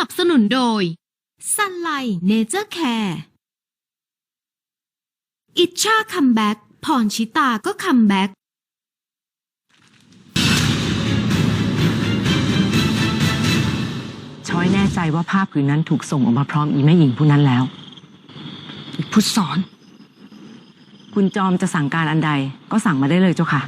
นับสนุนโดย Sunlight Nature Care อิชชาคัมแบ็กพรชิตาก็คัมแบ็กช้อยแน่ใจว่าผ้าผืนนั้นถูกส่งออกมาพร้อมอีแม่หญิงผู้นั้นแล้วพุทธสอน คุณจอมจะสั่งการอันใดก็สั่งมาได้เลยเจ้าค่ะ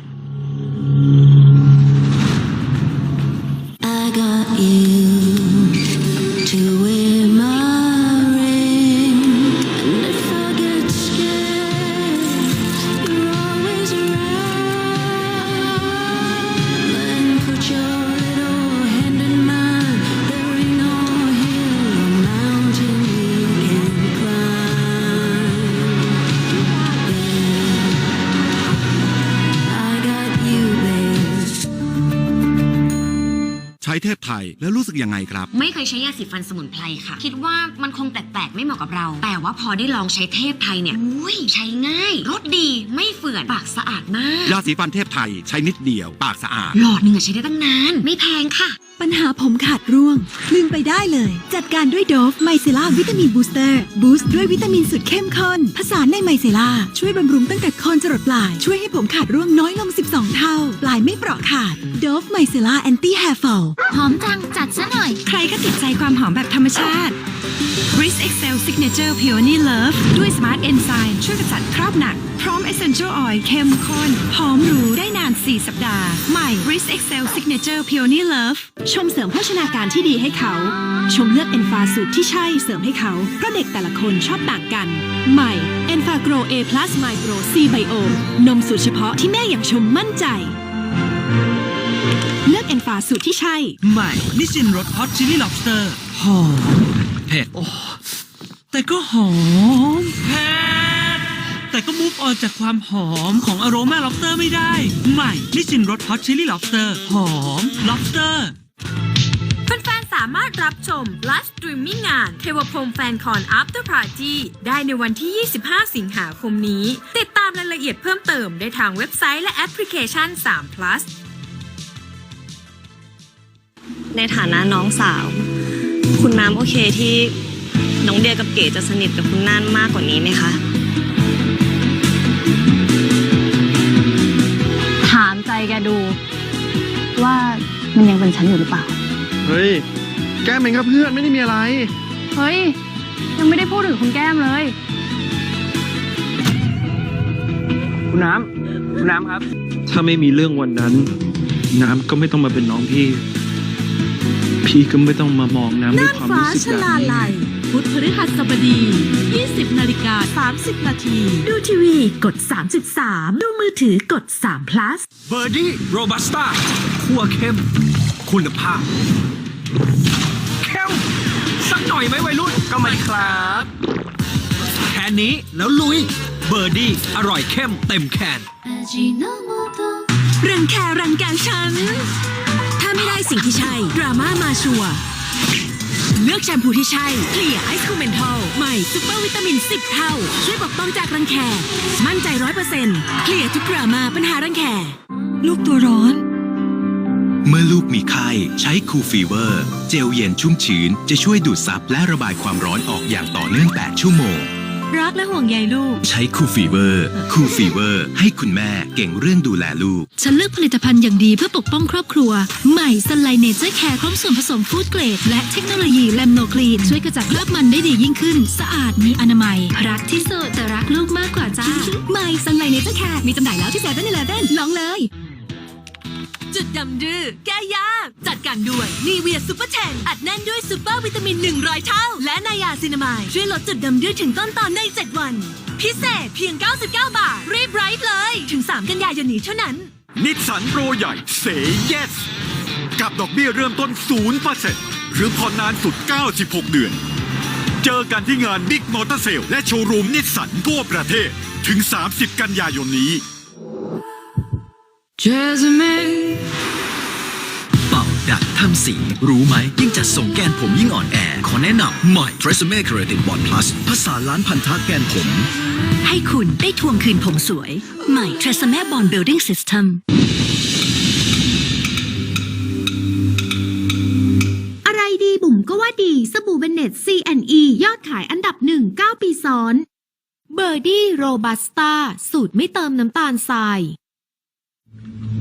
ใช้เทพไทยแล้วรู้สึกยังไงครับ ไม่เคยใช้ยาสีฟันสมุนไพรค่ะ คิดว่ามันคงแปลกๆไม่เหมาะกับเรา แต่ว่าพอได้ลองใช้เทพไทยเนี่ยอุ้ยใช้ง่ายรสดีไม่เฝื่อนปากสะอาดมาก ยาสีฟันเทพไทยใช้นิดเดียว ปากสะอาด หลอดหนึ่งอะใช้ได้ตั้งนาน ไม่แพงค่ะ ปัญหาผมขาดร่วง ลืมไปได้เลย จัดการด้วยโดฟไมเซล่าวิตามินบูสเตอร์บูสต์ด้วยวิตามินสุดเข้มข้นผสานในไมเซล่าช่วยบำรุงตั้งแต่โคนจรดปลาย ช่วยให้ผมขาดร่วงน้อยลง 12 เท่า ปลายไม่เปราะขาดโดฟไมเซล่าแอนตี้แฮร์ฟอลหอมจังจัดซะหน่อย ใครก็ติดใจความหอมแบบธรรมชาติ Bris Excel Signature Peony Love ด้วย Smart Enzyme ช่วยกำจัดคราบหนัก พร้อม Essential Oil เข้มข้นหอมหรูได้นาน 4 สัปดาห์ ใหม่ Bris Excel Signature Peony Love ชมเสริมโภชนาการที่ดีให้เขา ชมเลือก e n f a สูตรที่ใช่เสริมให้เขา เพราะเด็กแต่ละคนชอบต่างกัน ใหม่ e n f a g r o A Plus My Pro C Bio นมสูตรเฉพาะที่แม่อย่างชมมั่นใจ เลือก e n f a สูตรที่ใช่ ใหม่นิชินรสฮอตชิลลี่ล็อบสเตอร์หอมเผ็ดแต่ก็หอมเผ็ดแต่ก็มูฟออนจากความหอมของอโรมาล็อบสเตอร์ไม่ได้ ใหม่นิชินรสฮอตชิลลี่ล็อบสเตอร์หอมล็อบสเตอร์ามารถรับชมไลฟ์สตรีมมิ่งงานเทวพรหมแฟนคอน After Party ได้ในวันที่ 25 สิงหาคมนี้ ติดตามรายละเอียดเพิ่มเติมได้ทางเว็บไซต์และแอปพลิเคชัน 3 plus ในฐานะน้องสาว คุณน้ำโอเคที่น้องเดียกับเก๋จะสนิทกับคุณน่านมากกว่านี้ไหมคะ ถามใจแกดู ว่ามันยังเป็นฉันอยู่หรือเปล่า เฮ้ย แก้มเองครับเพื่อนไม่ได้มีอะไร เฮ้ย ยังไม่ได้พูดถึงคุณแก้มเลย คุณน้ำคุณน้ำครับ ถ้าไม่มีเรื่องวันนั้น น้ำก็ไม่ต้องมาเป็นน้องพี่ พี่ก็ไม่ต้องมามองน้ำด้วยความรู้สึกแบบนี้พุธพฤหัสบดี 20 นาฬิกา 30 นาที ดูทีวีกด 3.3 ดูมือถือกด3 plus เบอร์ดี้โรบัสต้าคั่วเข้ม คุณภาพ เข้มสักหน่อยไหมวัยรุ่นก็ไม่ครับ แค่นี้แล้วลุย เบอร์ดี้อร่อยเข้มเต็มแคนรังแครังแกฉัน ถ้าไม่ได้สิ่งที่ใช่ ดราม่ามาชัวร์เลือกแชมพูที่ใช่เคลียร์ไอซ์คูเมนทอลใหม่ซุปเปอร์วิตามิน 10 เท่า ช่วยปกป้องจากรังแค มั่นใจร้อยเปอร์เซ็นต์เคลียร์ทุกดราม่าปัญหารังแค ลูกตัวร้อน เมื่อลูกมีไข้ใช้คูลฟีเวอร์ เจลเย็นชุ่มชื้น จะช่วยดูดซับและระบายความร้อนออกอย่างต่อเนื่อง 8 ชั่วโมง รักและห่วงใยลูก ใช้คูลฟีเวอร์ คูลฟีเวอร์ ให้คุณแม่เก่งเรื่องดูแลลูก ฉันเลือกผลิตภัณฑ์อย่างดีเพื่อปกป้องครอบครัว ใหม่สไลเนเจอร์แคร์พร้อมส่วนผสมฟู้ดเกรด และเทคโนโลยีแลมโนคลีน ช่วยกระจัดคราบมันได้ดียิ่งขึ้น สะอาดมีอนามัย รักที่สุดแต่รักลูกมากกว่าจ้า ใหม่สไลเนเจอร์แคร์มีจำหน่ายแล้วที่เซเว่นอีเลฟเว่นลองเลย จุดดำดื้อแก้ยาก จัดการด้วยนีเวียซูเปอร์แทนอัดแน่นด้วยซูเปอร์วิตามิน 100 เท่า และนายาซินามายช่วยลดจุดดำดื้อถึงต้นตอนใน 7 วัน พิเศษเพียง 99 บาท รีบไรท์เลย ถึง 3 กันยายนนี้เท่านั้น นิสสันโปรใหญ่เส yes กับดอกเบี้ยเริ่มต้น0%หรือผ่อนนานสุด 96 เดือน เจอกันที่งานบิ๊กมอเตอร์เซลและโชว์รูมนิสสันทั่วประเทศถึง 30 กันยายนนี้ เป่าดัดทำสีรู้ไหม ยิ่งจัดส่งแกนผมยิ่งอ่อนแอ ขอแนะนำใหม่ t r e s m e Keratin Bond Plus ภาษาล้านพันธะแกนผม ให้คุณได้ทวงคืนผมสวย ใหม่ t r e s m e Bond Building System อะไรดีบุ๋มก็ว่าดีสบู่เบนเน็ต C&E ยอดขายอันดับหนึ่ง9ปีซ้อน เบอร์ดี้โรบัสต้าสูตรไม่เติมน้ำตาลทราย Mm-hmm.